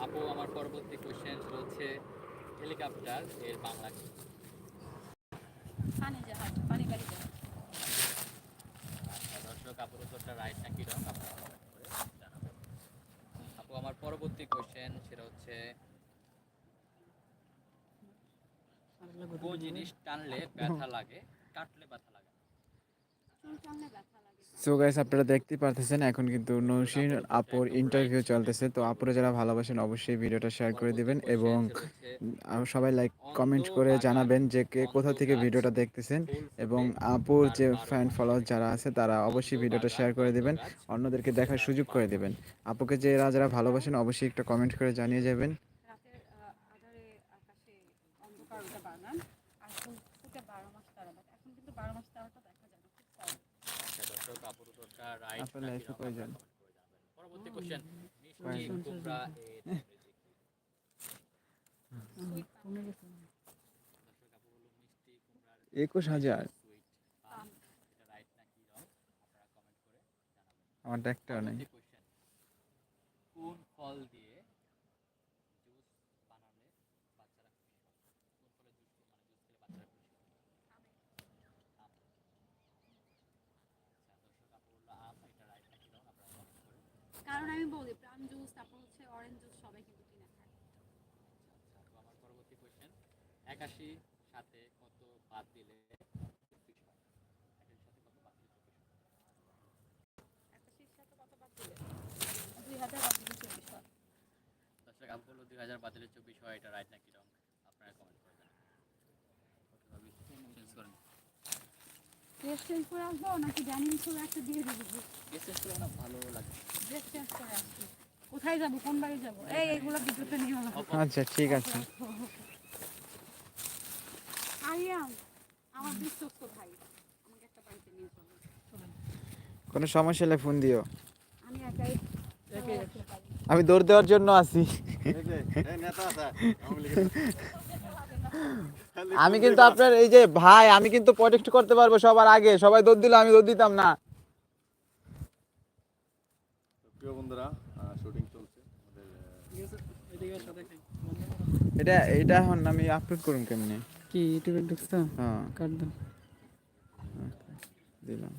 আপু আমার পরবর্তী কোশ্চেন হচ্ছে হেলিকপ্টার এর বাংলা কি? পানি জাহাজ পানি জাহাজ আচ্ছা, দর্শক আপুর উত্তরটা রাইট নাকি রং? আপনারা জানাবেন। আপু আমার পরবর্তী কোশ্চেন সেটা হচ্ছে কোন জিনিস টানলে ব্যথা লাগে? কাটলে ব্যথা লাগে না? চুল টানলে ব্যথা লাগে সো গাইস আপনারা দেখতেই পারতেছেন, এখন কিন্তু নৌসিন আপুর ইন্টারভিউ চলতেছে। তো আপুরা যারা ভালোবাসেন, অবশ্যই ভিডিওটা শেয়ার করে দিবেন এবং সবাই লাইক কমেন্ট করে জানাবেন যে কে কোথা থেকে ভিডিওটা দেখতেছেন এবং আপুর যে ফ্যান ফলোয়ার যারা আছে, তারা অবশ্যই ভিডিওটা শেয়ার করে দিবেন, অন্যদেরকে দেখার সুযোগ করে দিবেন। আপুকে যে যারা যারা ভালোবাসেন, অবশ্যই একটা কমেন্ট করে জানিয়ে যাবেন। বারো মাস হাজার আপুর উত্তরটা রাইট আপনার নাকি life এ wrong কয়জন? আপনারা comment করে জানাবেন। পরবর্তী কোশ্চেন মিষ্টি কুমড়া এর ইংরেজি কি? সুইট কমে গেছে। দর্শক আপু বলল মিষ্টি কুমড়ার একুশ হাজার সুইট পাম এটা রাইট নাকি রং আপনারা কমেন্ট করে জানাবেন আমারটা একটাও নেই পরবর্তী কোশ্চেন কোন ফল দিয়ে জুস বানালে বাচ্চারা খুশি হয় কোন ফলের জুস মানে জুস খেলে বাচ্চারা খুশি হয় আম আচ্ছা দর্শক আপু বলল আম এটা রাইট নাকি রং আপনারা কমেন্ট করে কারণ আমি বলি প্রাণ জুস তারপর হচ্ছে অরেঞ্জ জুস সবাই কিন্তু কিনে খায় আচ্ছা আমার পরবর্তী কোশ্চেন একাশি সাথে কত বাদ দিলে হয় দর্শক আপু বলল দুই হাজার দিলে চব্বিশ হয় এটা রাইট নাকি রং আপনারা কমেন্ট করে জানাবেন চেঞ্জ করেন ড্রেস চেঞ্জ করে আসব নাকি জানিন করে একটা দিয়ে দিব? চেঞ্জ করে না ভালো লাগে। ড্রেস চেঞ্জ করে আসব। কোথায় যাব? কোন বাড়ি যাব? এই এইগুলো ভিডিওতে নিয়ে হলো আচ্ছা ঠিক আছে। আরিয়াম আমার বিশ্বস্ত ভাই। আমাকে একটা বাড়িতে নিয়ে চলো কোনো সমস্যা হলে ফোন দিও। আমি একাই দৌড় দেওয়ার জন্য আছি। আমি কিন্তু আপনার এই যে ভাই আমি কিন্তু প্রোটেক্ট করতে পারব সবার আগে। সবাই দৌড় দিলে আমি দৌড় দিতাম না। প্রিয় বন্ধুরা শুটিং চলছে। এটা এটা এখন আমি আপলোড করুন কেমনে? কি ইউটিউবে ঢুকছো? হ্যাঁ। কাট দাও। দিলাম।